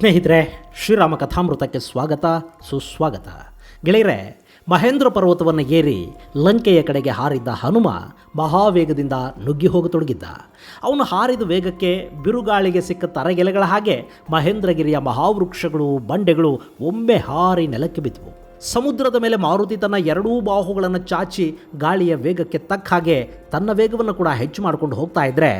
ಸ್ನೇಹಿತರೆ, ಶ್ರೀರಾಮ ಕಥಾಮೃತಕ್ಕೆ ಸ್ವಾಗತ, ಸುಸ್ವಾಗತ. ಗೆಳೆಯರೆ, ಮಹೇಂದ್ರ ಪರ್ವತವನ್ನು ಏರಿ ಲಂಕೆಯ ಕಡೆಗೆ ಹಾರಿದ್ದ ಹನುಮ ಮಹಾವೇಗದಿಂದ ನುಗ್ಗಿ ಹೋಗತೊಡಗಿದ್ದ. ಅವನು ಹಾರಿದ ವೇಗಕ್ಕೆ ಬಿರುಗಾಳಿಗೆ ಸಿಕ್ಕ ತರಗೆಲೆಗಳ ಹಾಗೆ ಮಹೇಂದ್ರಗಿರಿಯ ಮಹಾವೃಕ್ಷಗಳು ಬಂಡೆಗಳು ಒಮ್ಮೆ ಹಾರಿ ನೆಲಕ್ಕೆ ಬಿದ್ದವು ಸಮುದ್ರದ ಮೇಲೆ ಮಾರುತಿ ತನ್ನ ಎರಡೂ ಬಾಹುಗಳನ್ನು ಚಾಚಿ ಗಾಳಿಯ ವೇಗಕ್ಕೆ ತಕ್ಕ ಹಾಗೆ ತನ್ನ ವೇಗವನ್ನು ಕೂಡ ಹೆಚ್ಚು ಮಾಡಿಕೊಂಡು ಹೋಗ್ತಾ ಇದ್ದರೆ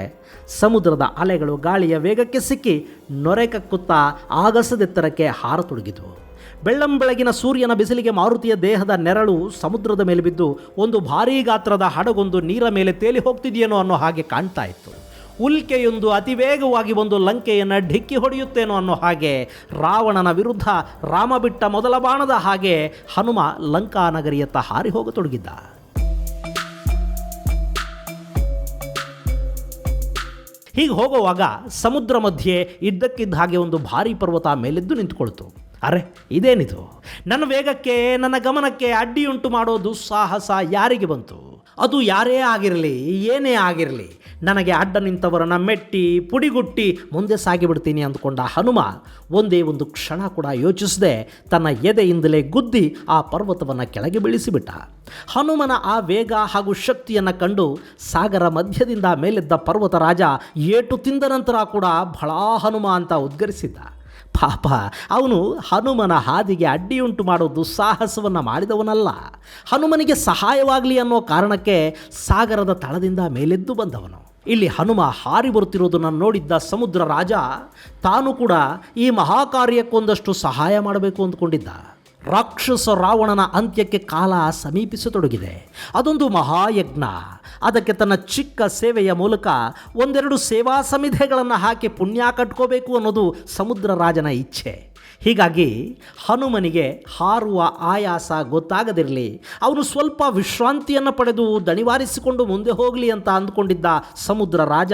ಸಮುದ್ರದ ಅಲೆಗಳು ಗಾಳಿಯ ವೇಗಕ್ಕೆ ಸಿಕ್ಕಿ ನೊರೆ ಕಕ್ಕುತ್ತಾ ಆಗಸದೆತ್ತರಕ್ಕೆ ಹಾರತೊಡಗಿದವು ಬೆಳ್ಳಂ ಬೆಳಗಿನ ಸೂರ್ಯನ ಬಿಸಿಲಿಗೆ ಮಾರುತಿಯ ದೇಹದ ನೆರಳು ಸಮುದ್ರದ ಮೇಲೆ ಬಿದ್ದು ಒಂದು ಭಾರೀ ಗಾತ್ರದ ಹಡಗೊಂದು ನೀರ ಮೇಲೆ ತೇಲಿ ಹೋಗ್ತಿದೆಯೇನೋ ಅನ್ನೋ ಹಾಗೆ ಕಾಣ್ತಾ ಇತ್ತು. ಉಲ್ಕೆಯೊಂದು ಅತಿ ವೇಗವಾಗಿ ಒಂದು ಲಂಕೆಯನ್ನು ಢಿಕ್ಕಿ ಹೊಡೆಯುತ್ತೇನೋ ಅನ್ನೋ ಹಾಗೆ ರಾವಣನ ವಿರುದ್ಧ ರಾಮ ಬಿಟ್ಟ ಮೊದಲ ಬಾಣದ ಹಾಗೆ ಹನುಮ ಲಂಕಾ ನಗರಿಯತ್ತ ಹಾರಿ ಹೋಗತೊಡಗಿದ್ದ. ಹೀಗೆ ಹೋಗುವಾಗ ಸಮುದ್ರ ಮಧ್ಯೆ ಇದ್ದಕ್ಕಿದ್ದ ಹಾಗೆ ಒಂದು ಭಾರಿ ಪರ್ವತ ಮೇಲೆದ್ದು ನಿಂತುಕೊಳ್ತು. ಅರೆ, ಇದೇನಿದು? ನನ್ನ ವೇಗಕ್ಕೆ, ನನ್ನ ಗಮನಕ್ಕೆ ಅಡ್ಡಿಯುಂಟು ಮಾಡೋ ದುಸ್ಸಾಹಸ ಯಾರಿಗೆ ಬಂತು? ಅದು ಯಾರೇ ಆಗಿರಲಿ, ಏನೇ ಆಗಿರಲಿ, ನನಗೆ ಅಡ್ಡ ನಿಂತವರನ್ನು ಮೆಟ್ಟಿ, ಪುಡಿಗುಟ್ಟಿ ಮುಂದೆ ಸಾಗಿಬಿಡ್ತೀನಿ ಅಂದ್ಕೊಂಡ ಹನುಮ ಒಂದೇ ಒಂದು ಕ್ಷಣ ಕೂಡ ಯೋಚಿಸದೆ ತನ್ನ ಎದೆಯಿಂದಲೇ ಗುದ್ದಿ ಆ ಪರ್ವತವನ್ನು ಕೆಳಗೆ ಬೀಳಿಸಿಬಿಟ್ಟ. ಹನುಮನ ಆ ವೇಗ ಹಾಗೂ ಶಕ್ತಿಯನ್ನು ಕಂಡು ಸಾಗರ ಮಧ್ಯದಿಂದ ಮೇಲೆದ್ದ ಪರ್ವತ ರಾಜ ಏಟು ತಿಂದ ನಂತರ ಕೂಡ ಬಹಳ ಹನುಮ ಅಂತ ಉದ್ಗರಿಸಿದ್ದ. ಪಾಪ. ಅವನು ಹನುಮನ ಹಾದಿಗೆ ಅಡ್ಡಿಯುಂಟು ಮಾಡೋ ದುಸ್ಸಾಹಸವನ್ನು ಮಾಡಿದವನಲ್ಲ. ಹನುಮನಿಗೆ ಸಹಾಯವಾಗಲಿ ಅನ್ನೋ ಕಾರಣಕ್ಕೆ ಸಾಗರದ ತಳದಿಂದ ಮೇಲೆದ್ದು ಬಂದವನು. ಇಲ್ಲಿ ಹನುಮ ಹಾರಿ ಬರುತ್ತಿರೋದನ್ನು ನೋಡಿದ್ದ ಸಮುದ್ರ ರಾಜ ತಾನು ಕೂಡ ಈ ಮಹಾಕಾರ್ಯಕ್ಕೊಂದಷ್ಟು ಸಹಾಯ ಮಾಡಬೇಕು ಅಂದ್ಕೊಂಡಿದ್ದ. ರಾಕ್ಷಸ ರಾವಣನ ಅಂತ್ಯಕ್ಕೆ ಕಾಲ ಸಮೀಪಿಸತೊಡಗಿದೆ. ಅದೊಂದು ಮಹಾಯಜ್ಞ. ಅದಕ್ಕೆ ತನ್ನ ಚಿಕ್ಕ ಸೇವೆಯ ಮೂಲಕ ಒಂದೆರಡು ಸೇವಾ ಸಮಿಧೆಗಳನ್ನು ಹಾಕಿ ಪುಣ್ಯ ಕಟ್ಕೋಬೇಕು ಅನ್ನೋದು ಸಮುದ್ರ ರಾಜನ ಇಚ್ಛೆ. ಹೀಗಾಗಿ ಹನುಮನಿಗೆ ಹಾರುವ ಆಯಾಸ ಗೊತ್ತಾಗದಿರಲಿ. ಅವನು ಸ್ವಲ್ಪ ವಿಶ್ರಾಂತಿಯನ್ನು ಪಡೆದು ದಣಿವಾರಿಸಿಕೊಂಡು ಮುಂದೆ ಹೋಗಲಿ ಅಂತ ಅಂದ್ಕೊಂಡಿದ್ದ ಸಮುದ್ರ ರಾಜ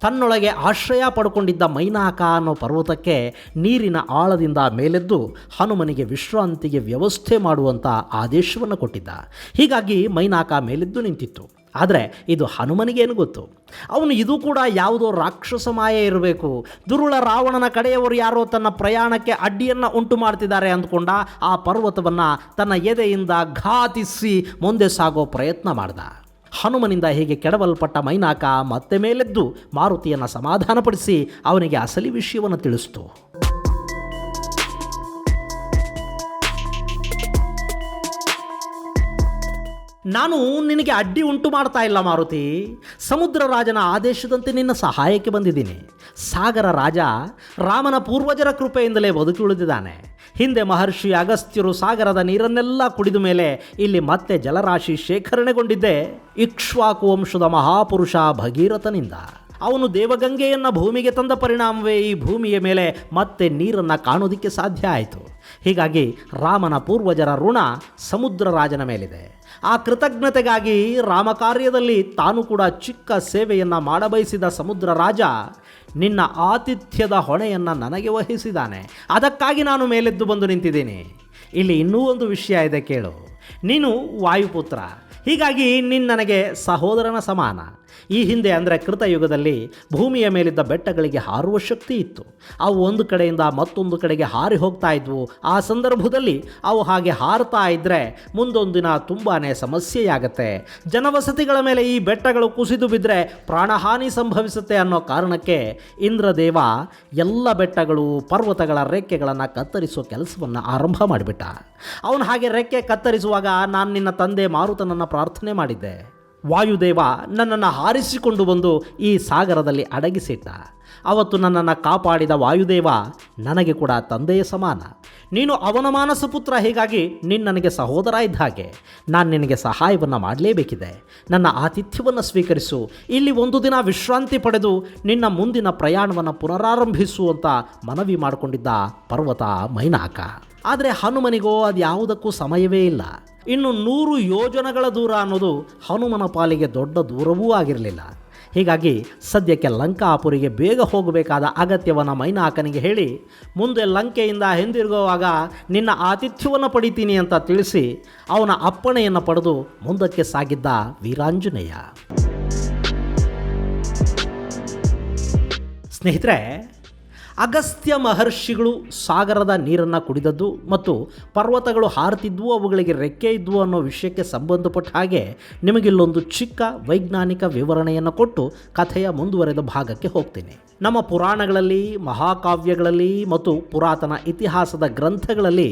ತನ್ನೊಳಗೆ ಆಶ್ರಯ ಪಡ್ಕೊಂಡಿದ್ದ ಮೈನಾಕ ಅನ್ನೋ ಪರ್ವತಕ್ಕೆ ನೀರಿನ ಆಳದಿಂದ ಮೇಲೆದ್ದು ಹನುಮನಿಗೆ ವಿಶ್ರಾಂತಿಗೆ ವ್ಯವಸ್ಥೆ ಮಾಡುವಂಥ ಆದೇಶವನ್ನು ಕೊಟ್ಟಿದ್ದ. ಹೀಗಾಗಿ ಮೈನಾಕ ಮೇಲೆದ್ದು ನಿಂತಿತ್ತು. ಆದರೆ ಇದು ಹನುಮನಿಗೇನು ಗೊತ್ತು? ಅವನು ಇದು ಕೂಡ ಯಾವುದೋ ರಾಕ್ಷಸ ಮಾಯ ಇರಬೇಕು. ದುರುಳ ರಾವಣನ ಕಡೆಯವರು ಯಾರೋ ತನ್ನ ಪ್ರಯಾಣಕ್ಕೆ ಅಡ್ಡಿಯನ್ನು ಉಂಟು ಮಾಡ್ತಿದ್ದಾರೆ ಅಂದ್ಕೊಂಡ ಆ ಪರ್ವತವನ್ನು ತನ್ನ ಎದೆಯಿಂದ ಘಾತಿಸಿ ಮುಂದೆ ಸಾಗೋ ಪ್ರಯತ್ನ ಮಾಡ್ದ. ಹನುಮನಿಂದ ಹೀಗೆ ಕೆಡವಲ್ಪಟ್ಟ ಮೈನಾಕ ಮತ್ತೆ ಮೇಲೆದ್ದು ಮಾರುತಿಯನ್ನು ಸಮಾಧಾನಪಡಿಸಿ ಅವನಿಗೆ ಅಸಲಿ ವಿಷಯವನ್ನು ತಿಳಿಸ್ತು. ನಾನು ನಿನಗೆ ಅಡ್ಡಿ ಉಂಟು ಮಾಡ್ತಾ ಇಲ್ಲ ಮಾರುತಿ. ಸಮುದ್ರ ರಾಜನ ಆದೇಶದಂತೆ ನಿನ್ನ ಸಹಾಯಕ್ಕೆ ಬಂದಿದ್ದೀನಿ. ಸಾಗರ ರಾಜ ರಾಮನ ಪೂರ್ವಜರ ಕೃಪೆಯಿಂದಲೇ ಬದುಕಿ ಉಳಿದಿದ್ದಾನೆ. ಹಿಂದೆ ಮಹರ್ಷಿ ಅಗಸ್ತ್ಯರು ಸಾಗರದ ನೀರನ್ನೆಲ್ಲ ಕುಡಿದ ಮೇಲೆ ಇಲ್ಲಿ ಮತ್ತೆ ಜಲರಾಶಿ ಶೇಖರಣೆಗೊಂಡಿದ್ದೆ ಇಕ್ಷ್ವಾಕು ವಂಶದ ಮಹಾಪುರುಷ ಭಗೀರಥನಿಂದ. ಅವನು ದೇವಗಂಗೆಯನ್ನು ಭೂಮಿಗೆ ತಂದ ಪರಿಣಾಮವೇ ಈ ಭೂಮಿಯ ಮೇಲೆ ಮತ್ತೆ ನೀರನ್ನು ಕಾಣೋದಿಕ್ಕೆ ಸಾಧ್ಯ ಆಯಿತು. ಹೀಗಾಗಿ ರಾಮನ ಪೂರ್ವಜರ ಋಣ ಸಮುದ್ರ ರಾಜನ ಮೇಲಿದೆ. ಆ ಕೃತಜ್ಞತೆಗಾಗಿ ರಾಮ ಕಾರ್ಯದಲ್ಲಿ ತಾನು ಕೂಡ ಚಿಕ್ಕ ಸೇವೆಯನ್ನು ಮಾಡಬಯಸಿದ ಸಮುದ್ರ ರಾಜ ನಿನ್ನ ಆತಿಥ್ಯದ ಹೊಣೆಯನ್ನು ನನಗೆ ವಹಿಸಿದ್ದಾನೆ ಅದಕ್ಕಾಗಿ ನಾನು ಮೇಲೆದ್ದು ಬಂದು ನಿಂತಿದ್ದೀನಿ. ಇಲ್ಲಿ ಇನ್ನೂ ಒಂದು ವಿಷಯ ಇದೆ ಕೇಳು. ನೀನು ವಾಯುಪುತ್ರ. ಹೀಗಾಗಿ ನಿನ್ನ ನನಗೆ ಸಹೋದರನ ಸಮಾನ. ಈ ಹಿಂದೆ ಅಂದರೆ ಕೃತಯುಗದಲ್ಲಿ ಭೂಮಿಯ ಮೇಲಿದ್ದ ಬೆಟ್ಟಗಳಿಗೆ ಹಾರುವ ಶಕ್ತಿ ಇತ್ತು. ಅವು ಒಂದು ಕಡೆಯಿಂದ ಮತ್ತೊಂದು ಕಡೆಗೆ ಹಾರಿ ಹೋಗ್ತಾ ಇದ್ವು. ಆ ಸಂದರ್ಭದಲ್ಲಿ ಅವು ಹಾಗೆ ಹಾರ್ತಾ ಇದ್ದರೆ ಮುಂದೊಂದು ದಿನ ತುಂಬಾ ಸಮಸ್ಯೆಯಾಗತ್ತೆ. ಜನವಸತಿಗಳ ಮೇಲೆ ಈ ಬೆಟ್ಟಗಳು ಕುಸಿದು ಬಿದ್ದರೆ ಪ್ರಾಣಹಾನಿ ಸಂಭವಿಸುತ್ತೆ ಅನ್ನೋ ಕಾರಣಕ್ಕೆ ಇಂದ್ರದೇವ ಎಲ್ಲ ಬೆಟ್ಟಗಳು ಪರ್ವತಗಳ ರೆಕ್ಕೆಗಳನ್ನು ಕತ್ತರಿಸೋ ಕೆಲಸವನ್ನು ಆರಂಭ ಮಾಡಿಬಿಟ್ಟ. ಅವನು ಹಾಗೆ ರೆಕ್ಕೆ ಕತ್ತರಿಸುವಾಗ ನಾನು ನಿನ್ನ ತಂದೆ ಮಾರುತನನ್ನು ಪ್ರಾರ್ಥನೆ ಮಾಡಿದ್ದೆ. ವಾಯುದೇವ ನನ್ನನ್ನು ಹಾರಿಸಿಕೊಂಡು ಬಂದು ಈ ಸಾಗರದಲ್ಲಿ ಅಡಗಿಸಿಟ್ಟ ಅವತ್ತು ನನ್ನನ್ನು ಕಾಪಾಡಿದ ವಾಯುದೇವ ನನಗೆ ಕೂಡ ತಂದೆಯ ಸಮಾನ. ನೀನು ಅವನ ಮಾನಸ ಪುತ್ರ, ಹೀಗಾಗಿ ನೀನು ನನಗೆ ಸಹೋದರ ಇದ್ದ ಹಾಗೆ ನಾನು ನಿನಗೆ ಸಹಾಯವನ್ನು ಮಾಡಲೇಬೇಕಿದೆ. ನನ್ನ ಆತಿಥ್ಯವನ್ನು ಸ್ವೀಕರಿಸು. ಇಲ್ಲಿ ಒಂದು ದಿನ ವಿಶ್ರಾಂತಿ ಪಡೆದು ನಿನ್ನ ಮುಂದಿನ ಪ್ರಯಾಣವನ್ನು ಪುನರಾರಂಭಿಸು ಅಂತ ಮನವಿ ಮಾಡಿಕೊಂಡಿದ್ದ ಪರ್ವತ ಮೈನಾಕ. ಆದರೆ ಹನುಮನಿಗೋ ಅದು ಯಾವುದಕ್ಕೂ ಸಮಯವೇ ಇಲ್ಲ. ಇನ್ನು ನೂರು ಯೋಜನಗಳ ದೂರ ಅನ್ನೋದು ಹನುಮನ ಪಾಲಿಗೆ ದೊಡ್ಡ ದೂರವೂ ಆಗಿರಲಿಲ್ಲ. ಹೀಗಾಗಿ ಸದ್ಯಕ್ಕೆ ಲಂಕಾಪುರಿಗೆ ಬೇಗ ಹೋಗಬೇಕಾದ ಅಗತ್ಯವನ್ನು ಮೈನಾಕನಿಗೆ ಹೇಳಿ, ಮುಂದೆ ಲಂಕೆಯಿಂದ ಹಿಂದಿರುಗುವಾಗ ನಿನ್ನ ಆತಿಥ್ಯವನ್ನು ಪಡಿತೀನಿ ಅಂತ ತಿಳಿಸಿ ಅವನ ಅಪ್ಪಣೆಯನ್ನು ಪಡೆದು ಮುಂದಕ್ಕೆ ಸಾಗಿದ್ದ ವೀರಾಂಜನೇಯ. ಸ್ನೇಹಿತರೆ ಅಗಸ್ತ್ಯ ಮಹರ್ಷಿಗಳು ಸಾಗರದ ನೀರನ್ನು ಕುಡಿದದ್ದು ಮತ್ತು ಪರ್ವತಗಳು ಹಾರುತ್ತಿದ್ವು, ಅವುಗಳಿಗೆ ರೆಕ್ಕೆ ಇದ್ವು ಅನ್ನೋ ವಿಷಯಕ್ಕೆ ಸಂಬಂಧಪಟ್ಟ ಹಾಗೆ ನಿಮಗಿಲ್ಲೊಂದು ಚಿಕ್ಕ ವೈಜ್ಞಾನಿಕ ವಿವರಣೆಯನ್ನು ಕೊಟ್ಟು ಕಥೆಯ ಮುಂದುವರೆದ ಭಾಗಕ್ಕೆ ಹೋಗ್ತೀನಿ. ನಮ್ಮ ಪುರಾಣಗಳಲ್ಲಿ, ಮಹಾಕಾವ್ಯಗಳಲ್ಲಿ ಮತ್ತು ಪುರಾತನ ಇತಿಹಾಸದ ಗ್ರಂಥಗಳಲ್ಲಿ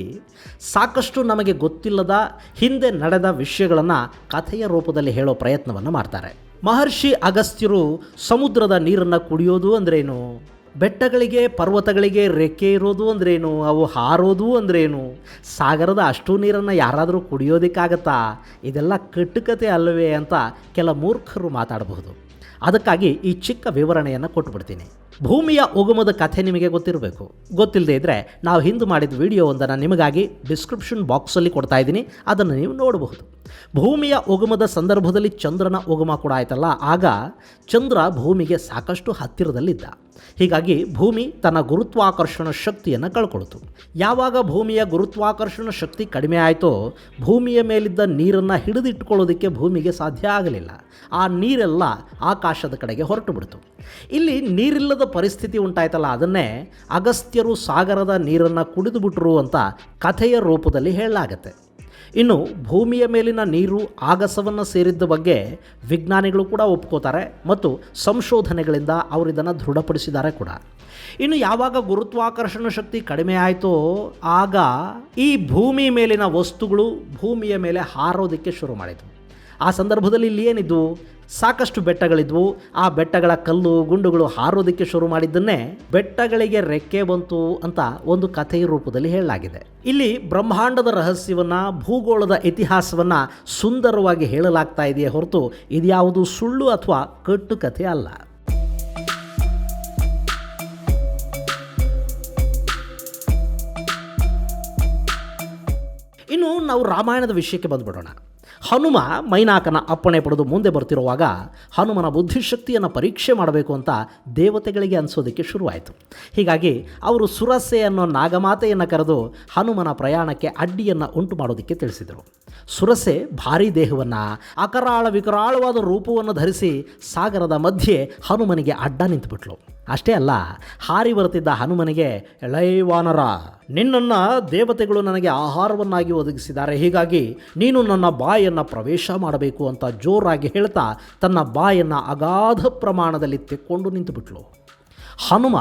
ಸಾಕಷ್ಟು ನಮಗೆ ಗೊತ್ತಿಲ್ಲದ ಹಿಂದೆ ನಡೆದ ವಿಷಯಗಳನ್ನು ಕಥೆಯ ರೂಪದಲ್ಲಿ ಹೇಳೋ ಪ್ರಯತ್ನವನ್ನು ಮಾಡ್ತಾರೆ. ಮಹರ್ಷಿ ಅಗಸ್ತ್ಯರು ಸಮುದ್ರದ ನೀರನ್ನು ಕುಡಿಯೋದು ಅಂದ್ರೇನು? ಬೆಟ್ಟಗಳಿಗೆ, ಪರ್ವತಗಳಿಗೆ ರೆಕ್ಕೆ ಇರೋದು ಅಂದ್ರೇನು? ಅವು ಹಾರೋದು ಅಂದ್ರೇನು? ಸಾಗರದ ಅಷ್ಟು ನೀರನ್ನು ಯಾರಾದರೂ ಕುಡಿಯೋದಕ್ಕಾಗತ್ತಾ? ಇದೆಲ್ಲ ಕಟ್ಟುಕತೆ ಅಲ್ಲವೇ ಅಂತ ಕೆಲ ಮೂರ್ಖರು ಮಾತಾಡಬಹುದು. ಅದಕ್ಕಾಗಿ ಈ ಚಿಕ್ಕ ವಿವರಣೆಯನ್ನು ಕೊಟ್ಟುಬಿಡ್ತೀನಿ ಭೂಮಿಯ ಉಗಮದ ಕಥೆ ನಿಮಗೆ ಗೊತ್ತಿರಬೇಕು. ಗೊತ್ತಿಲ್ಲದೆ ಇದ್ದರೆ ನಾವು ಹಿಂದೆ ಮಾಡಿದ ವಿಡಿಯೋವೊಂದನ್ನು ನಿಮಗಾಗಿ ಡಿಸ್ಕ್ರಿಪ್ಷನ್ ಬಾಕ್ಸಲ್ಲಿ ಕೊಡ್ತಾ ಇದ್ದೀನಿ. ಅದನ್ನು ನೀವು ನೋಡಬಹುದು. ಭೂಮಿಯ ಉಗಮದ ಸಂದರ್ಭದಲ್ಲಿ ಚಂದ್ರನ ಉಗಮ ಕೂಡ ಆಯ್ತಲ್ಲ, ಆಗ ಚಂದ್ರ ಭೂಮಿಗೆ ಸಾಕಷ್ಟು ಹತ್ತಿರದಲ್ಲಿದ್ದ. ಹೀಗಾಗಿ ಭೂಮಿ ತನ್ನ ಗುರುತ್ವಾಕರ್ಷಣ ಶಕ್ತಿಯನ್ನು ಕಳ್ಕೊಳ್ತು. ಯಾವಾಗ ಭೂಮಿಯ ಗುರುತ್ವಾಕರ್ಷಣ ಶಕ್ತಿ ಕಡಿಮೆ ಆಯಿತೋ, ಭೂಮಿಯ ಮೇಲಿದ್ದ ನೀರನ್ನು ಹಿಡಿದಿಟ್ಟುಕೊಳ್ಳೋದಕ್ಕೆ ಭೂಮಿಗೆ ಸಾಧ್ಯ ಆಗಲಿಲ್ಲ. ಆ ನೀರೆಲ್ಲ ಆಕಾಶದ ಕಡೆಗೆ ಹೊರಟು ಬಿಡ್ತು ಇಲ್ಲಿ ನೀರಿಲ್ಲದ ಪರಿಸ್ಥಿತಿ ಉಂಟಾಯ್ತಲ್ಲ, ಅದನ್ನೇ ಅಗಸ್ತ್ಯರು ಸಾಗರದ ನೀರನ್ನು ಕುಡಿದುಬಿಟ್ರು ಅಂತ ಕಥೆಯ ರೂಪದಲ್ಲಿ ಹೇಳಲಾಗತ್ತೆ. ಇನ್ನು ಭೂಮಿಯ ಮೇಲಿನ ನೀರು ಆಗಸವನ್ನು ಸೇರಿದ್ದ ಬಗ್ಗೆ ವಿಜ್ಞಾನಿಗಳು ಕೂಡ ಒಪ್ಕೋತಾರೆ ಮತ್ತು ಸಂಶೋಧನೆಗಳಿಂದ ಅವರು ಇದನ್ನು ದೃಢಪಡಿಸಿದ್ದಾರೆ ಕೂಡ. ಇನ್ನು ಯಾವಾಗ ಗುರುತ್ವಾಕರ್ಷಣ ಶಕ್ತಿ ಕಡಿಮೆ ಆಯಿತೋ ಆಗ ಈ ಭೂಮಿ ಮೇಲಿನ ವಸ್ತುಗಳು ಭೂಮಿಯ ಮೇಲೆ ಹಾರೋದಕ್ಕೆ ಶುರು ಮಾಡಿತು ಆ ಸಂದರ್ಭದಲ್ಲಿ ಇಲ್ಲಿ ಏನಿದ್ವು ಸಾಕಷ್ಟು ಬೆಟ್ಟಗಳಿದ್ವು. ಆ ಬೆಟ್ಟಗಳ ಕಲ್ಲು, ಗುಂಡುಗಳು ಹಾರೋದಕ್ಕೆ ಶುರು ಮಾಡಿದ್ದನ್ನೇ ಬೆಟ್ಟಗಳಿಗೆ ರೆಕ್ಕೆ ಬಂತು ಅಂತ ಒಂದು ಕಥೆಯ ರೂಪದಲ್ಲಿ ಹೇಳಲಾಗಿದೆ. ಇಲ್ಲಿ ಬ್ರಹ್ಮಾಂಡದ ರಹಸ್ಯವನ್ನ, ಭೂಗೋಳದ ಇತಿಹಾಸವನ್ನ ಸುಂದರವಾಗಿ ಹೇಳಲಾಗ್ತಾ ಇದೆಯೇ ಹೊರತು ಇದ್ಯಾವುದು ಸುಳ್ಳು ಅಥವಾ ಕಟ್ಟು ಕಥೆ ಅಲ್ಲ. ಇನ್ನು ನಾವು ರಾಮಾಯಣದ ವಿಷಯಕ್ಕೆ ಬಂದ್ಬಿಡೋಣ. ಹನುಮ ಮೈನಾಕನ ಅಪ್ಪಣೆ ಪಡೆದು ಮುಂದೆ ಬರ್ತಿರುವಾಗ ಹನುಮನ ಬುದ್ಧಿಶಕ್ತಿಯನ್ನು ಪರೀಕ್ಷೆ ಮಾಡಬೇಕು ಅಂತ ದೇವತೆಗಳಿಗೆ ಅನಿಸೋದಕ್ಕೆ ಶುರುವಾಯಿತು. ಹೀಗಾಗಿ ಅವರು ಸುರಸೆ ಅನ್ನೋ ನಾಗಮಾತೆಯನ್ನು ಕರೆದು ಹನುಮನ ಪ್ರಯಾಣಕ್ಕೆ ಅಡ್ಡಿಯನ್ನು ಉಂಟು ಮಾಡೋದಕ್ಕೆ ತಿಳಿಸಿದರು. ಸುರಸೆ ಭಾರೀ ದೇಹವನ್ನು, ಅಕರಾಳ ವಿಕರಾಳವಾದ ರೂಪವನ್ನು ಧರಿಸಿ ಸಾಗರದ ಮಧ್ಯೆ ಹನುಮನಿಗೆ ಅಡ್ಡ ನಿಂತುಬಿಟ್ಲು. ಅಷ್ಟೇ ಅಲ್ಲ, ಹಾರಿ ಬರುತ್ತಿದ್ದ ಹನುಮನಿಗೆ ಎಳೈವಾನರ ನಿನ್ನನ್ನು ದೇವತೆಗಳು ನನಗೆ ಆಹಾರವನ್ನಾಗಿ ಒದಗಿಸಿದ್ದಾರೆ. ಹೀಗಾಗಿ ನೀನು ನನ್ನ ಬಾಯನ್ನು ಪ್ರವೇಶ ಮಾಡಬೇಕು ಅಂತ ಜೋರಾಗಿ ಹೇಳ್ತಾ ತನ್ನ ಬಾಯನ್ನು ಅಗಾಧ ಪ್ರಮಾಣದಲ್ಲಿ ತೆಕ್ಕೊಂಡು ನಿಂತುಬಿಟ್ಲು. ಹನುಮ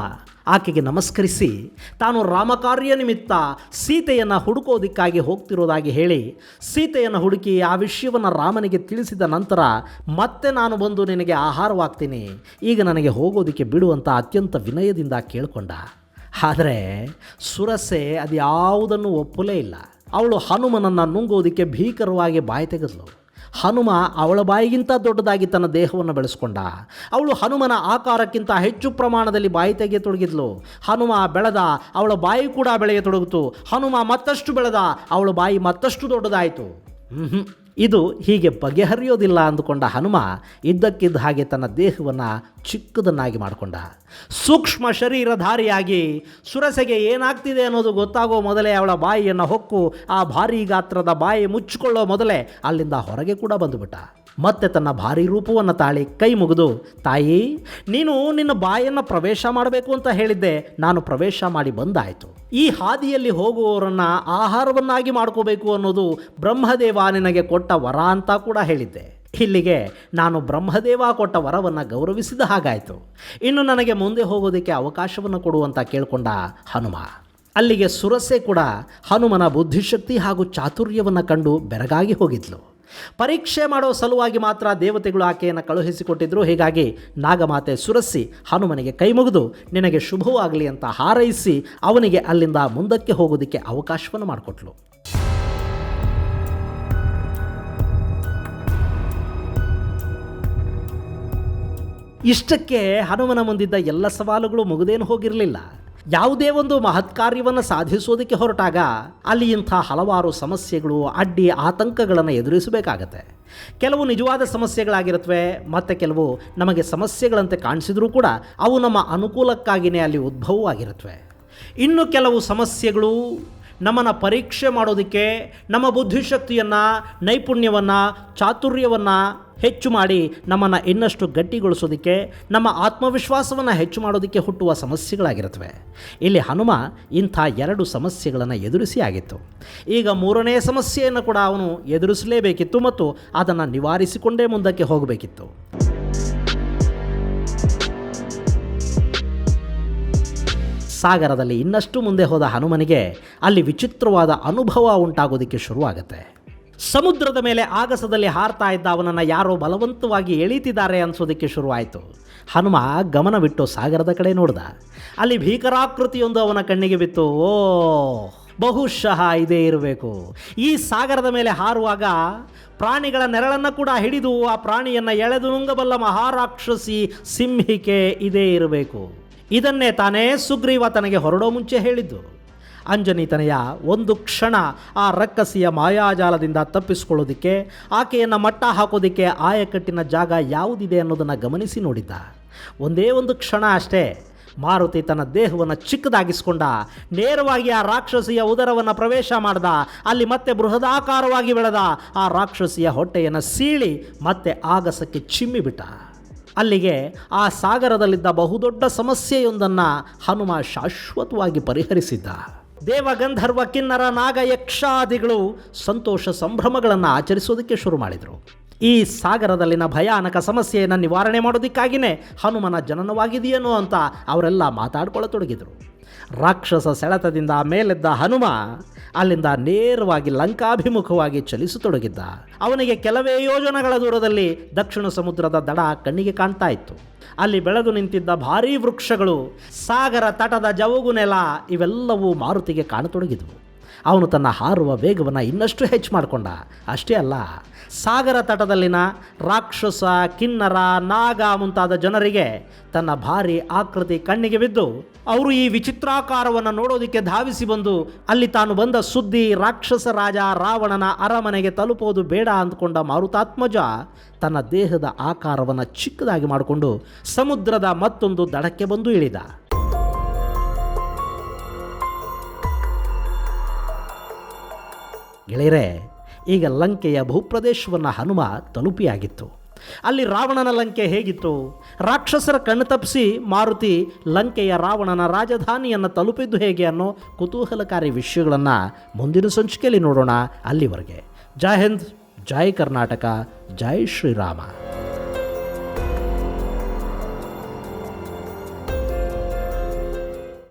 ಆಕೆಗೆ ನಮಸ್ಕರಿಸಿ, ತಾನು ರಾಮಕಾರ್ಯ ನಿಮಿತ್ತ ಸೀತೆಯನ್ನು ಹುಡುಕೋದಕ್ಕಾಗಿ ಹೋಗ್ತಿರೋದಾಗಿ ಹೇಳಿ, ಸೀತೆಯನ್ನು ಹುಡುಕಿ ಆ ವಿಷಯವನ್ನು ರಾಮನಿಗೆ ತಿಳಿಸಿದ ನಂತರ ಮತ್ತೆ ನಾನು ಬಂದು ನಿನಗೆ ಆಹಾರವಾಗ್ತೀನಿ. ಈಗ ನನಗೆ ಹೋಗೋದಕ್ಕೆ ಬಿಡುವಂಥ ಅತ್ಯಂತ ವಿನಯದಿಂದ ಕೇಳಿಕೊಂಡ. ಆದರೆ ಸುರಸೆ ಅದು ಯಾವುದನ್ನು ಒಪ್ಪಲೇ ಇಲ್ಲ. ಅವಳು ಹನುಮನನ್ನು ನುಂಗೋದಕ್ಕೆ ಭೀಕರವಾಗಿ ಬಾಯಿ ತೆಗೆದ್ಲು. ಹನುಮ ಅವಳ ಬಾಯಿಗಿಂತ ದೊಡ್ಡದಾಗಿ ತನ್ನ ದೇಹವನ್ನು ಬೆಳೆಸ್ಕೊಂಡ. ಅವಳು ಹನುಮನ ಆಕಾರಕ್ಕಿಂತ ಹೆಚ್ಚು ಪ್ರಮಾಣದಲ್ಲಿ ಬಾಯಿ ತೆಗೆಯತೊಡಗಿದ್ಲು ಹನುಮ ಬೆಳೆದ, ಅವಳ ಬಾಯಿ ಕೂಡ ಬೆಳೆಯತೊಡಗಿತು ಹನುಮ ಮತ್ತಷ್ಟು ಬೆಳೆದ, ಅವಳ ಬಾಯಿ ಮತ್ತಷ್ಟು ದೊಡ್ಡದಾಯಿತು. ಇದು ಹೀಗೆ ಬಗೆಹರಿಯೋದಿಲ್ಲ ಅಂದುಕೊಂಡ ಹನುಮ ಇದ್ದಕ್ಕಿದ್ದ ಹಾಗೆ ತನ್ನ ದೇಹವನ್ನು ಚಿಕ್ಕದನ್ನಾಗಿ ಮಾಡಿಕೊಂಡ. ಸೂಕ್ಷ್ಮ ಶರೀರಧಾರಿಯಾಗಿ ಸುರಸೆಗೆ ಏನಾಗ್ತಿದೆ ಅನ್ನೋದು ಗೊತ್ತಾಗೋ ಮೊದಲೇ ಅವಳ ಬಾಯಿಯನ್ನು ಹೊಕ್ಕು, ಆ ಭಾರೀ ಗಾತ್ರದ ಬಾಯಿ ಮುಚ್ಚಿಕೊಳ್ಳೋ ಮೊದಲೇ ಅಲ್ಲಿಂದ ಹೊರಗೆ ಕೂಡ ಬಂದುಬಿಟ್ಟ. ಮತ್ತೆ ತನ್ನ ಭಾರಿ ರೂಪವನ್ನು ತಾಳಿ ಕೈ ಮುಗಿದು, ತಾಯಿ, ನೀನು ನಿನ್ನ ಬಾಯನ್ನು ಪ್ರವೇಶ ಮಾಡಬೇಕು ಅಂತ ಹೇಳಿದ್ದೆ. ನಾನು ಪ್ರವೇಶ ಮಾಡಿ ಬಂದಾಯಿತು. ಈ ಹಾದಿಯಲ್ಲಿ ಹೋಗುವವರನ್ನ ಆಹಾರವನ್ನಾಗಿ ಮಾಡ್ಕೋಬೇಕು ಅನ್ನೋದು ಬ್ರಹ್ಮದೇವ ನಿನಗೆ ಕೊಟ್ಟ ವರ ಅಂತ ಕೂಡ ಹೇಳಿದ್ದೆ. ಇಲ್ಲಿಗೆ ನಾನು ಬ್ರಹ್ಮದೇವ ಕೊಟ್ಟ ವರವನ್ನು ಗೌರವಿಸಿದ ಹಾಗಾಯಿತು. ಇನ್ನು ನನಗೆ ಮುಂದೆ ಹೋಗೋದಕ್ಕೆ ಅವಕಾಶವನ್ನು ಕೊಡುವಂತ ಕೇಳಿಕೊಂಡ ಹನುಮ. ಅಲ್ಲಿಗೆ ಸುರಸೆ ಕೂಡ ಹನುಮನ ಬುದ್ಧಿಶಕ್ತಿ ಹಾಗೂ ಚಾತುರ್ಯವನ್ನು ಕಂಡು ಬೆರಗಾಗಿ ಹೋಗಿದ್ಲು. ಪರೀಕ್ಷೆ ಮಾಡೋ ಸಲುವಾಗಿ ಮಾತ್ರ ದೇವತೆಗಳು ಆಕೆಯನ್ನು ಕಳುಹಿಸಿಕೊಟ್ಟಿದ್ರು. ಹೀಗಾಗಿ ನಾಗಮಾತೆ ಸುರಸಿ ಹನುಮನಿಗೆ ಕೈ ಮುಗಿದು, ನಿನಗೆ ಶುಭವಾಗಲಿ ಅಂತ ಹಾರೈಸಿ ಅವನಿಗೆ ಅಲ್ಲಿಂದ ಮುಂದಕ್ಕೆ ಹೋಗೋದಕ್ಕೆ ಅವಕಾಶವನ್ನು ಮಾಡಿಕೊಟ್ಲು. ಇಷ್ಟಕ್ಕೆ ಹನುಮನ ಮುಂದಿದ್ದ ಎಲ್ಲ ಸವಾಲುಗಳು ಮುಗಿದೇನು ಹೋಗಿರಲಿಲ್ಲ. ಯಾವುದೇ ಒಂದು ಮಹತ್ ಕಾರ್ಯವನ್ನು ಸಾಧಿಸೋದಕ್ಕೆ ಹೊರಟಾಗ ಅಲ್ಲಿ ಇಂಥ ಹಲವಾರು ಸಮಸ್ಯೆಗಳು, ಅಡ್ಡಿ ಆತಂಕಗಳನ್ನು ಎದುರಿಸಬೇಕಾಗತ್ತೆ. ಕೆಲವು ನಿಜವಾದ ಸಮಸ್ಯೆಗಳಾಗಿರುತ್ತವೆ ಮತ್ತು ಕೆಲವು ನಮಗೆ ಸಮಸ್ಯೆಗಳಂತೆ ಕಾಣಿಸಿದರೂ ಕೂಡ ಅವು ನಮ್ಮ ಅನುಕೂಲಕ್ಕಾಗಿಯೇ ಅಲ್ಲಿ ಉದ್ಭವವಾಗಿರುತ್ತವೆ ಇನ್ನು ಕೆಲವು ಸಮಸ್ಯೆಗಳು ನಮ್ಮನ್ನು ಪರೀಕ್ಷೆ ಮಾಡೋದಕ್ಕೆ, ನಮ್ಮ ಬುದ್ಧಿಶಕ್ತಿಯನ್ನು, ನೈಪುಣ್ಯವನ್ನು, ಚಾತುರ್ಯವನ್ನು ಹೆಚ್ಚು ಮಾಡಿ ನಮ್ಮನ್ನು ಇನ್ನಷ್ಟು ಗಟ್ಟಿಗೊಳಿಸೋದಕ್ಕೆ, ನಮ್ಮ ಆತ್ಮವಿಶ್ವಾಸವನ್ನು ಹೆಚ್ಚು ಮಾಡೋದಕ್ಕೆ ಹುಟ್ಟುವ ಸಮಸ್ಯೆಗಳಾಗಿರುತ್ತವೆ. ಇಲ್ಲಿ ಹನುಮ ಇಂಥ ಎರಡು ಸಮಸ್ಯೆಗಳನ್ನು ಎದುರಿಸಿ ಆಗಿತ್ತು. ಈಗ ಮೂರನೇ ಸಮಸ್ಯೆಯನ್ನು ಕೂಡ ಅವನು ಎದುರಿಸಲೇಬೇಕಿತ್ತು ಮತ್ತು ಅದನ್ನು ನಿವಾರಿಸಿಕೊಂಡೇ ಮುಂದಕ್ಕೆ ಹೋಗಬೇಕಿತ್ತು. ಸಾಗರದಲ್ಲಿ ಇನ್ನಷ್ಟು ಮುಂದೆ ಹೋದ ಹನುಮನಿಗೆ ಅಲ್ಲಿ ವಿಚಿತ್ರವಾದ ಅನುಭವ ಉಂಟಾಗೋದಕ್ಕೆ ಶುರುವಾಗುತ್ತೆ. ಸಮುದ್ರದ ಮೇಲೆ ಆಗಸದಲ್ಲಿ ಹಾರ್ತಾ ಇದ್ದ ಅವನನ್ನು ಯಾರೋ ಬಲವಂತವಾಗಿ ಎಳೀತಿದ್ದಾರೆ ಅನ್ಸೋದಕ್ಕೆ ಶುರುವಾಯಿತು. ಹನುಮ ಗಮನವಿಟ್ಟು ಸಾಗರದ ಕಡೆ ನೋಡ್ದ. ಅಲ್ಲಿ ಭೀಕರಾಕೃತಿಯೊಂದು ಅವನ ಕಣ್ಣಿಗೆ ಬಿತ್ತು. ಓ, ಬಹುಶಃ ಇದೇ ಇರಬೇಕು. ಈ ಸಾಗರದ ಮೇಲೆ ಹಾರುವಾಗ ಪ್ರಾಣಿಗಳ ನೆರಳನ್ನು ಕೂಡ ಹಿಡಿದು ಆ ಪ್ರಾಣಿಯನ್ನು ಎಳೆದು ನುಂಗಬಲ್ಲ ಮಹಾರಾಕ್ಷಸಿ ಸಿಂಹಿಕೆ ಇದೇ ಇರಬೇಕು. ಇದನ್ನೇ ತಾನೇ ಸುಗ್ರೀವ ತನಗೆ ಹೊರಡೋ ಮುಂಚೆ ಹೇಳಿದ್ದು. ಅಂಜನಿತನೆಯ ಒಂದು ಕ್ಷಣ ಆ ರಕ್ಕಸಿಯ ಮಾಯಾಜಾಲದಿಂದ ತಪ್ಪಿಸ್ಕೊಳ್ಳೋದಕ್ಕೆ, ಆಕೆಯನ್ನು ಮಟ್ಟ ಹಾಕೋದಕ್ಕೆ ಆಯಕಟ್ಟಿನ ಜಾಗ ಯಾವುದಿದೆ ಅನ್ನೋದನ್ನು ಗಮನಿಸಿ ನೋಡಿದ್ದ. ಒಂದೇ ಒಂದು ಕ್ಷಣ ಅಷ್ಟೇ, ಮಾರುತಿ ತನ್ನ ದೇಹವನ್ನು ಚಿಕ್ಕದಾಗಿಸ್ಕೊಂಡ, ನೇರವಾಗಿ ಆ ರಾಕ್ಷಸಿಯ ಉದರವನ್ನು ಪ್ರವೇಶ ಮಾಡ್ದ, ಅಲ್ಲಿ ಮತ್ತೆ ಬೃಹದಾಕಾರವಾಗಿ ಬೆಳೆದ, ಆ ರಾಕ್ಷಸಿಯ ಹೊಟ್ಟೆಯನ್ನು ಸೀಳಿ ಮತ್ತೆ ಆಗಸಕ್ಕೆ ಚಿಮ್ಮಿಬಿಟ್ಟ ಅಲ್ಲಿಗೆ ಆ ಸಾಗರದಲ್ಲಿದ್ದ ಬಹುದೊಡ್ಡ ಸಮಸ್ಯೆಯೊಂದನ್ನು ಹನುಮ ಶಾಶ್ವತವಾಗಿ ಪರಿಹರಿಸಿದ್ದ. ದೇವಗಂಧರ್ವ ಕಿನ್ನರ ನಾಗ ಯಕ್ಷಾದಿಗಳು ಸಂತೋಷ ಸಂಭ್ರಮಗಳನ್ನು ಆಚರಿಸೋದಕ್ಕೆ ಶುರು ಮಾಡಿದರು. ಈ ಸಾಗರದಲ್ಲಿನ ಭಯಾನಕ ಸಮಸ್ಯೆಯನ್ನು ನಿವಾರಣೆ ಮಾಡೋದಕ್ಕಾಗಿಯೇ ಹನುಮನ ಜನನವಾಗಿದೆಯೇನೋ ಅಂತ ಅವರೆಲ್ಲ ಮಾತಾಡ್ಕೊಳ್ಳತೊಡಗಿದರು ರಾಕ್ಷಸ ಸೆಳೆತದಿಂದ ಮೇಲೆದ್ದ ಹನುಮ ಅಲ್ಲಿಂದ ನೇರವಾಗಿ ಲಂಕಾಭಿಮುಖವಾಗಿ ಚಲಿಸತೊಡಗಿದ್ದ. ಅವನಿಗೆ ಕೆಲವೇ ಯೋಜನೆಗಳ ದೂರದಲ್ಲಿ ದಕ್ಷಿಣ ಸಮುದ್ರದ ದಡ ಕಣ್ಣಿಗೆ ಕಾಣ್ತಾ ಇತ್ತು. ಅಲ್ಲಿ ಬೆಳೆದು ನಿಂತಿದ್ದ ಭಾರೀ ವೃಕ್ಷಗಳು, ಸಾಗರ ತಟದ ಜವುಗು ನೆಲ ಇವೆಲ್ಲವೂ ಮಾರುತಿಗೆ ಕಾಣತೊಡಗಿದವು. ಅವನು ತನ್ನ ಹಾರುವ ವೇಗವನ್ನು ಇನ್ನಷ್ಟು ಹೆಚ್ಚು ಮಾಡಿಕೊಂಡ. ಅಷ್ಟೇ ಅಲ್ಲ, ಸಾಗರ ತಟದಲ್ಲಿನ ರಾಕ್ಷಸ, ಕಿನ್ನರ, ನಾಗ ಮುಂತಾದ ಜನರಿಗೆ ತನ್ನ ಭಾರಿ ಆಕೃತಿ ಕಣ್ಣಿಗೆ ಬಿದ್ದು ಅವರು ಈ ವಿಚಿತ್ರಾಕಾರವನ್ನು ನೋಡೋದಕ್ಕೆ ಧಾವಿಸಿ ಬಂದು ಅಲ್ಲಿ ತಾನು ಬಂದ ಸುದ್ದಿ ರಾಕ್ಷಸ ರಾಜ ರಾವಣನ ಅರಮನೆಗೆ ತಲುಪೋದು ಬೇಡ ಅಂದ್ಕೊಂಡ ಮಾರುತಾತ್ಮಜ ತನ್ನ ದೇಹದ ಆಕಾರವನ್ನು ಚಿಕ್ಕದಾಗಿ ಮಾಡಿಕೊಂಡು ಸಮುದ್ರದ ಮತ್ತೊಂದು ದಡಕ್ಕೆ ಬಂದು ಇಳಿದ. ಗೆಳೆಯರೆ, ಈಗ ಲಂಕೆಯ ಭೂಪ್ರದೇಶವನ್ನು ಹನುಮ ತಲುಪಿಯಾಗಿತ್ತು. ಅಲ್ಲಿ ರಾವಣನ ಲಂಕೆ ಹೇಗಿತ್ತು? ರಾಕ್ಷಸರ ಕಣ್ಣು ತಪ್ಪಿಸಿ ಮಾರುತಿ ಲಂಕೆಯ ರಾವಣನ ರಾಜಧಾನಿಯನ್ನು ತಲುಪಿದ್ದು ಹೇಗೆ ಅನ್ನೋ ಕುತೂಹಲಕಾರಿ ವಿಷಯಗಳನ್ನು ಮುಂದಿನ ಸಂಚಿಕೆಯಲ್ಲಿ ನೋಡೋಣ ಅಲ್ಲಿವರೆಗೆ. ಜೈ ಹಿಂದ್, ಜೈ ಕರ್ನಾಟಕ, ಜೈ ಶ್ರೀರಾಮ.